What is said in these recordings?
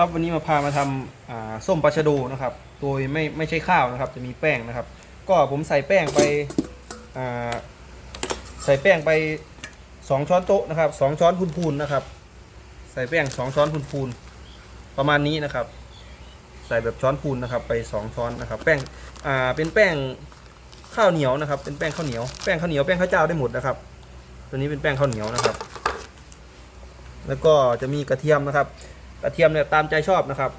ครับวันนี้มาพามาทำอ่าส้มปลาชะโดนะครับ โดยไม่ไม่ใช่ข้าวนะครับ จะมีแป้งนะครับ ก็ผมใส่แป้งไปอ่าใส่แป้งไปสองช้อนโต๊ะนะครับสองช้อนพูนๆนะครับ ใส่แป้งสองช้อนพูนๆประมาณนี้นะครับ ใส่แบบช้อนพูนนะครับ ไปสองช้อนนะครับ แป้งอ่าเป็นแป้งข้าวเหนียวนะครับ เป็นแป้งข้าวเหนียวแป้งข้าวเหนียวแป้งข้าวเจ้าได้หมดนะครับ ตัวนี้เป็นแป้งข้าวเหนียวนะครับ แล้วก็จะมีกระเทียมนะครับ ระเทียมเนี่ยตามใจชอบนะครับ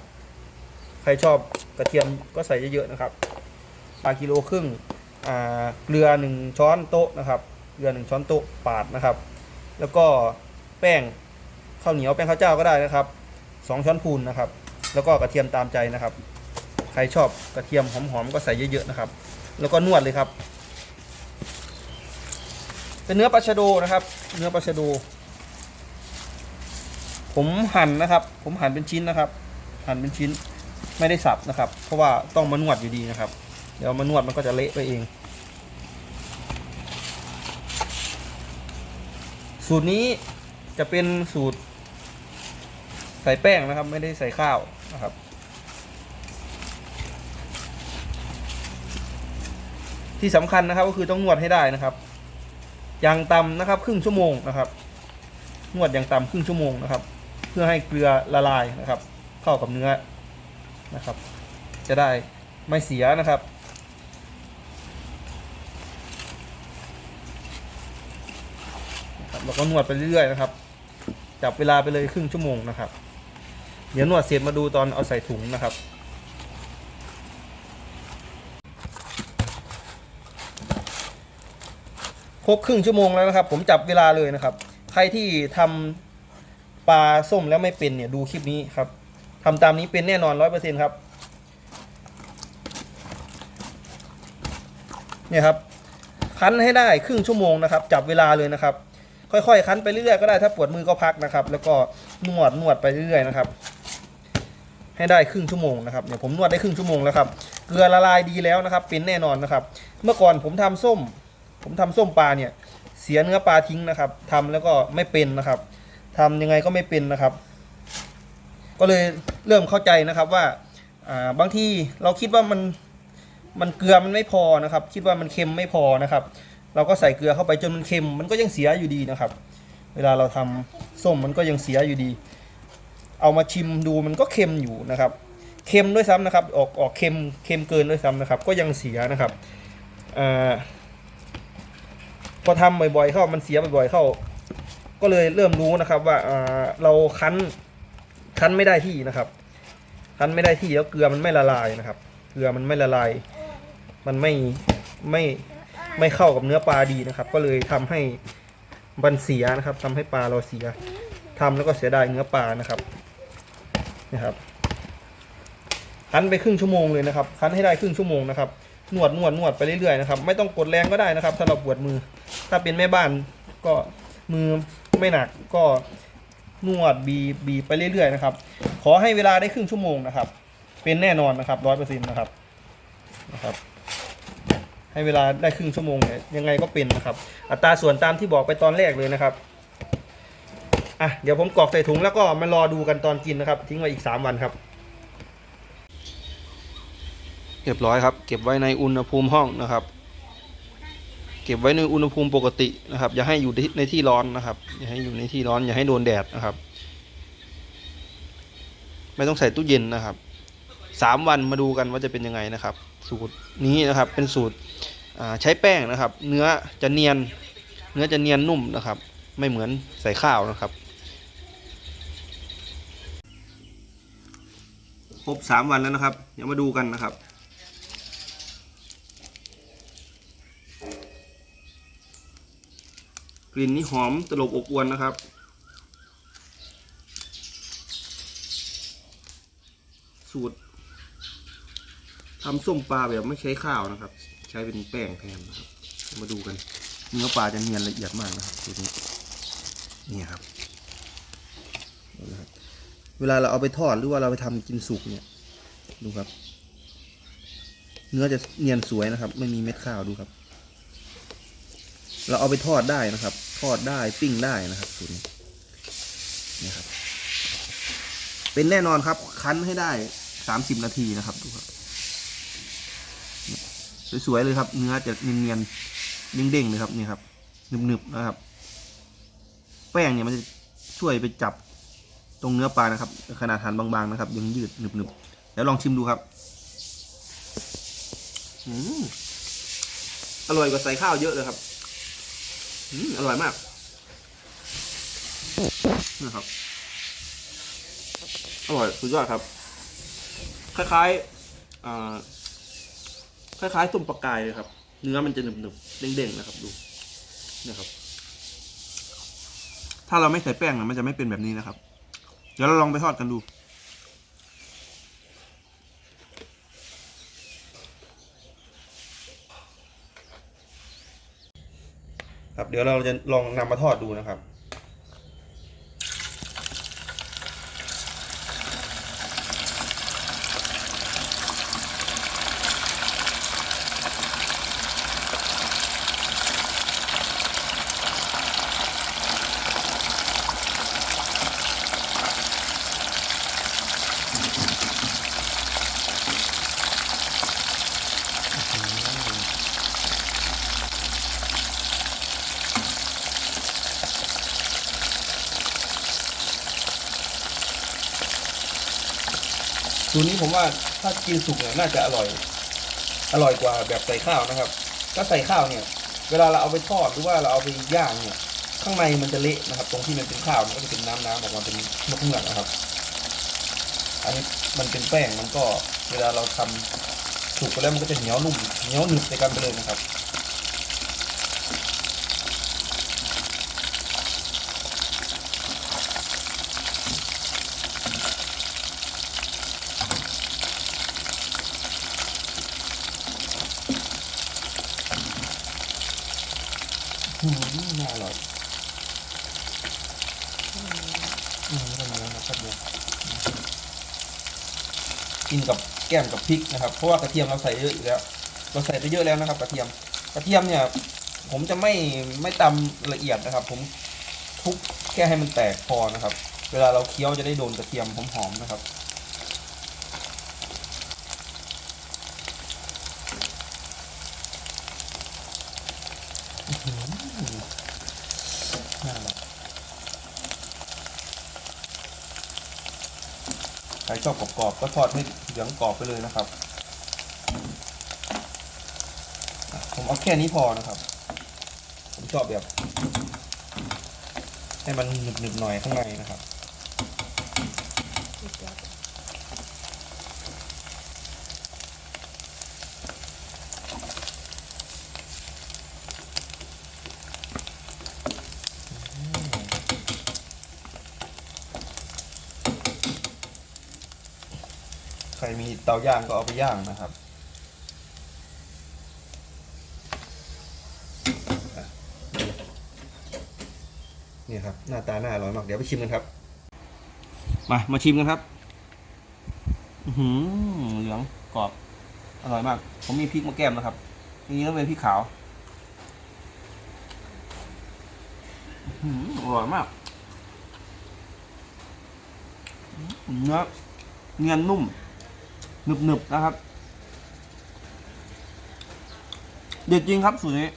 ใครชอบกระเทียมก็ใส่เยอะๆนะครับปลากิโลครึ่งอ่าเกลือหนึ่งช้อนโต๊ะนะครับ เกลือหนึ่งช้อนโต๊ะปาดนะครับ แล้วก็แป้งข้าวเหนียวแป้งข้าวเจ้าก็ได้นะครับสองช้อนพูนนะครับ แล้วก็กระเทียมตามใจนะครับ ใครชอบกระเทียมหอมๆก็ใส่เยอะๆนะครับ แล้วก็นวดเลยครับเป็นเนื้อปลาชะโดนะครับ เนื้อปลาชะโด ผมหั่นนะครับ ผมหั่นเป็นชิ้นนะครับ หั่นเป็นชิ้นไม่ได้สับนะครับ เพราะว่าต้องมานวดอยู่ดีนะครับ เดี๋ยวมานวดมันก็จะเละไปเอง สูตรนี้จะเป็นสูตร ใส่แป้งนะครับ ไม่ได้ใส่ข้าวนะครับที่สำคัญนะครับก็คือต้องนวดให้ได้นะครับ อย่างต่ำนะครับ ครึ่งชั่วโมงนะครับ นวดอย่างต่ำครึ่งชั่วโมงนะครับ พื่อให้เกลือละลายนะครับ เข้ากับเนื้อนะครับ จะได้ไม่เสียนะครับ เราก็นวดไปเรื่อยๆนะครับ จับเวลาไปเลยครึ่งชั่วโมงนะครับ เดี๋ยวนวดเสร็จมาดูตอนเอาใส่ถุงนะครับครบครึ่งชั่วโมงแล้วนะครับ ผมจับเวลาเลยนะครับ ใครที่ทำ ปลาส้มแล้วไม่เป็นเนี่ยดูคลิปนี้ครับทำตามนี้เป็นแน่นอนร้อยเปอร์เซ็นครับเนี่ยครับคั้นให้ได้ครึ่งชั่วโมงนะครับ จับเวลาเลยนะครับ ค่อยๆคั้นไปเรื่อยๆก็ได้ถ้าปวดมือก็พักนะครับ แล้วก็นวดนวดไปเรื่อยๆนะครับ ให้ได้ครึ่งชั่วโมงนะครับเนี่ยผมนวดได้ครึ่งชั่วโมงแล้วครับเกลือละลายดีแล้วนะครับ เป็นแน่นอนนะครับ เมื่อก่อนผมทำส้ม ผมทำส้มปลาเนี่ย เสียเนื้อปลาทิ้งนะครับทำแล้วก็ไม่เป็นนะครับ ทำยังไงก็ไม่เป็นนะครับ ก็เลยเริ่มเข้าใจนะครับว่าบางทีเราคิดว่ามันมันเกลือมันไม่พอนะครับ คิดว่ามันเค็มไม่พอนะครับ เราก็ใส่เกลือเข้าไปจนมันเค็ม มันก็ยังเสียอยู่ดีนะครับ เวลาเราทำส้มมันก็ยังเสียอยู่ดี เอามาชิมดูมันก็เค็มอยู่นะครับ เค็มด้วยซ้ำนะครับ ออกออกเค็มเค็มเกินด้วยซ้ำนะครับ ก็ยังเสียนะครับอพอทำบ่อยๆเข้ามันเสียบ่อยๆเข้า ก็เลยเริ่มรู้นะครับว่าเราคั้นคั้นไม่ได้ที่นะครับ คั้นไม่ได้ที่แล้วเกลือมันไม่ละลายนะครับ เกลือมันไม่ละลาย มันไม่ไม่ไม่เข้ากับเนื้อปลาดีนะครับ ก็เลยทำให้มันเสียนะครับทำให้ปลาเราเสียทำแล้วก็เสียดายเนื้อปลานะครับนะครับคั้นไปครึ่งชั่วโมงเลยนะครับ คั้นให้ได้ครึ่งชั่วโมงนะครับนวดนวดนวดไปเรื่อยๆนะครับ ไม่ต้องกดแรงก็ได้นะครับ ถ้าเราปวดมือ ถ้าเป็นแม่บ้านก็ มือไม่หนักก็นวดบีบีไปเรื่อยๆนะครับ ขอให้เวลาได้ครึ่งชั่วโมงนะครับ เป็นแน่นอนนะครับร้อยเปอร์เซ็นต์นะครับนะครับ ให้เวลาได้ครึ่งชั่วโมงเนี่ยยังไงก็เป็นนะครับ อัตราส่วนตามที่บอกไปตอนแรกเลยนะครับอะเดี๋ยวผมกรอกใส่ถุงแล้วก็มารอดูกันตอนกินนะครับ ทิ้งไว้อีกสามวันครับ เรียบร้อยครับ เก็บไว้ในอุณหภูมิห้องนะครับ เก็บไว้ในอุณหภูมิปกตินะครับ อย่าให้อยู่ในที่ร้อนนะครับ อย่าให้อยู่ในที่ร้อน อย่าให้โดนแดดนะครับ ไม่ต้องใส่ตู้เย็นนะครับสามวันมาดูกันว่าจะเป็นยังไงนะครับ สูตรนี้นะครับเป็นสูตรใช้แป้งนะครับ เนื้อจะเนียน เนื้อจะเนียนนุ่มนะครับ ไม่เหมือนใส่ข้าวนะครับครบสามวันแล้วนะครับเดี๋ยวมาดูกันนะครับ ลิ่นนี่หอมตลบอบอวนนะครับ สูตรทำส้มปลาแบบไม่ใช้ข้าวนะครับ ใช้เป็นแป้งแทนนะครับ มาดูกัน เนื้อปลาจะเนียนละเอียดมากนะครับสูตรนี้นี่ครับเอาละครับเวลาเราเอาไปทอดหรือว่าเราไปทำกินสุกเนี่ย ดูครับ เนื้อจะเนียนสวยนะครับ ไม่มีเม็ดข้าวดูครับ เราเอาไปทอดได้นะครับ ทอดได้ปิ้งได้นะครับสูตรนี้นี่ครับ เป็นแน่นอนครับ คั้นให้ได้สามสิบนาทีนะครับดูครับสวยๆเลยครับ เนื้อจะเนียนๆเด้งๆเลยครับนี่ครับหนึบๆนะครับ แป้งเนี่ยมันจะช่วยไปจับตรงเนื้อปลานะครับ ขนาดหั่นบางๆนะครับ ยังยืดหนึบๆแล้วลองชิมดูครับอืมอร่อยกว่าใส่ข้าวเยอะเลยครับ อร่อยมากนะครับ อร่อยสุดยอดครับ คล้ายๆคล้ายๆส้มปลากายเลยครับ เนื้อมันจะหนึบๆเด้งๆนะครับ ดูนะครับ ถ้าเราไม่ใส่แป้งนะมันจะไม่เป็นแบบนี้นะครับ เดี๋ยวเราลองไปทอดกันดู ครับ เดี๋ยวเราจะลองนำมาทอดดูนะครับ สูตรนี้ผมว่าถ้ากินสุกเนี่ยน่าจะอร่อย อร่อยกว่าแบบใส่ข้าวนะครับ ถ้าใส่ข้าวเนี่ย เวลาเราเอาไปทอดหรือว่าเราเอาไปย่างเนี่ย ข้างในมันจะเละนะครับ ตรงที่มันเป็นข้าวมันก็จะเป็นน้ำน้ำออกมาเป็นนกเงือนะครับ อันนี้มันเป็นแป้งมันก็เวลาเราทำสุกไปแล้วมันก็จะเหนียวนุ่มเหนียวหนึบในกันไปเลยนะครับ อืมน่าอร่อยอืมเรื่องนี้นะครับเดี๋ยว กินกับแก้มกับพริกนะครับ เพราะว่ากระเทียมเราใส่เยอะอยู่แล้ว เราใส่ไปเยอะแล้วนะครับ กระเทียม กระเทียมเนี่ย ผมจะไม่ไม่ตำละเอียดนะครับ ผมคลุกแค่ให้มันแตกพอนะครับ เวลาเราเคี้ยวจะได้โดนกระเทียมหอมๆนะครับ น่าอร่อย ใครชอบกรอบๆก็ทอดให้เหลืองกรอบไปเลยนะครับ ผมเอาแค่นี้พอนะครับ ผมชอบแบบ ให้มันหนึบๆหน่อยข้างในนะครับ ใครมีเตาย่างก็เอาไปย่างนะครับ นี่ครับ หน้าตาหน่าอร่อยมาก เดี๋ยวไปชิมกันครับ มามาชิมกันครับ อือหือเหลืองกรอบ อร่อยมาก ผมมีพริกมาแก้มนะครับนี่ต้องเป็นพริกขาวหืออร่อยมากเนื้อเนียนนุ่ม หนึบๆนะครับ เด็ดจริงครับสูตรนี้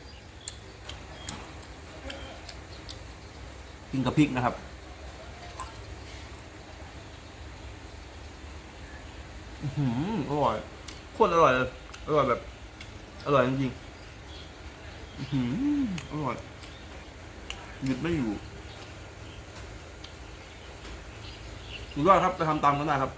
กินกับพริกนะครับ อื้อหืออร่อยโคตรอร่อยเลยอร่อยแบบ อร่อยจริงๆอื้อหืออร่อยหยุดไม่อยู่สุดยอดครับไปทำตามกันได้ครับ